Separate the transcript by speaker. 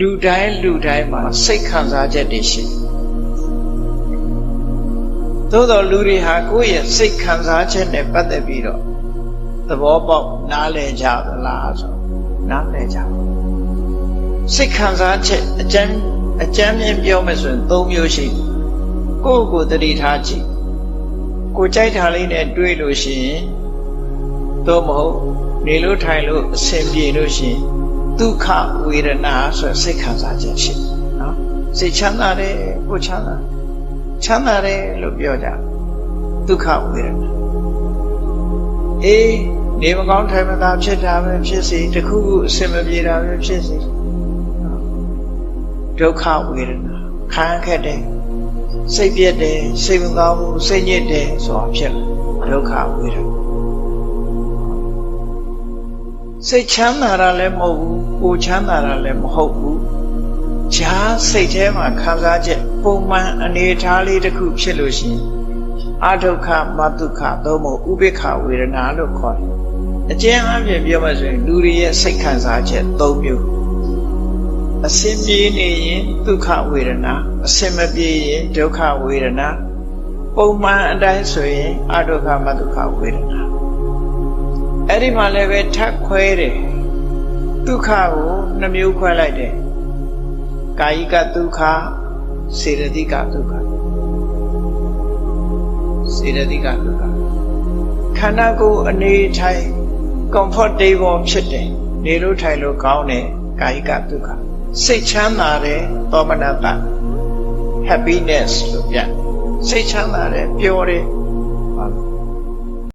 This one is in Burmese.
Speaker 1: လူတိုင်းလူတိုင်းမှာစိတ်ခံစားချက်တွေရှိတယ်သို့တော်လူတွေဟာကိုယ့်ရဲ့စိတ်ခံစားချက်နဲ့ပတ်သက်ပြီးတော့သဘောပေါက်နားလည်ကြသလားဆိုနားလည်ကြပါစိတ်ခံစားချက်အကျဉ်းအကျဉ်းမြင်ပြောမယ်ဆိုရင်၃မျိုးရှိတယ်ကိုယ့်ကိုယ်တတိထားကြည့်ကိုကြိုက်တာလေးနဲ့တွေးလို့ရှိရင်တော့မဟုတ်နေလို့ထိုင်လို့အဆင်ပြေလို့ရှိရင် ဒုက္ခဝေဒနာဆိုစိတ်ခံစားချက်ရှိတယ်နော်စိတ်ချမ်းသာတယ်ကိုချမ်းသာချမ်းသာတယ်လို့ပြောကြဒုက္ခဝေဒနာအေးနေမကောင်းထိုင်မသာဖြစ်တာပဲဖြစ်စီတခုခုအဆင်မပြေတာပဲဖြစ်စီဒုက္ခဝေဒနာခံခက်တယ်စိတ်ပြက်တယ်စိတ်မကောင်းဘူးစိတ်ညစ်တယ်ဆိုတာဖြစ်ဒုက္ခဝေဒနာ စိတ်ချမ်းသာတာလည်းမဟုတ်ဘူးကိုချမ်းသာတာလည်းမဟုတ်ဘူးဈာစိတ်ထဲမှာခံစားချက်ပုံမှန်အနေထားလေးတစ်ခုဖြစ်လို့ရှိရင်အဒုက္ခမဒုက္ခသို့မဟုတ်ဥပိ္ပခဝေဒနာလို့ခေါ်တယ်အကျဉ်းအပြည့်ပြောမှဆိုရင်လူတွေရဲ့စိတ်ခံစားချက်၃မျိုးအစင်ပြေနေရင်ဒုက္ခဝေဒနာအစင်မပြေရင်ဒုက္ခဝေဒနာပုံမှန်အတိုင်းဆိုရင်အဒုက္ခမဒုက္ခဝေဒနာ အဲ့ဒီမှာလည်းပဲထပ်ခွဲတယ်ဒုက္ခကိုနှမျိုးခွဲလိုက်တယ်ကာယိကဒုက္ခစေတသိကဒုက္ခစေတသိကဒုက္ခခန္ဓာကိုယ်အနေထိုင် comfortable ဖြစ်တယ်နေလို့ထိုင်လို့ကောင်းတယ်ကာယိကဒုက္ခစိတ်ချမ်းသာတယ်သောမနတ happiness လို့ပြန်စိတ်ချမ်းသာတယ်ပျော်တယ်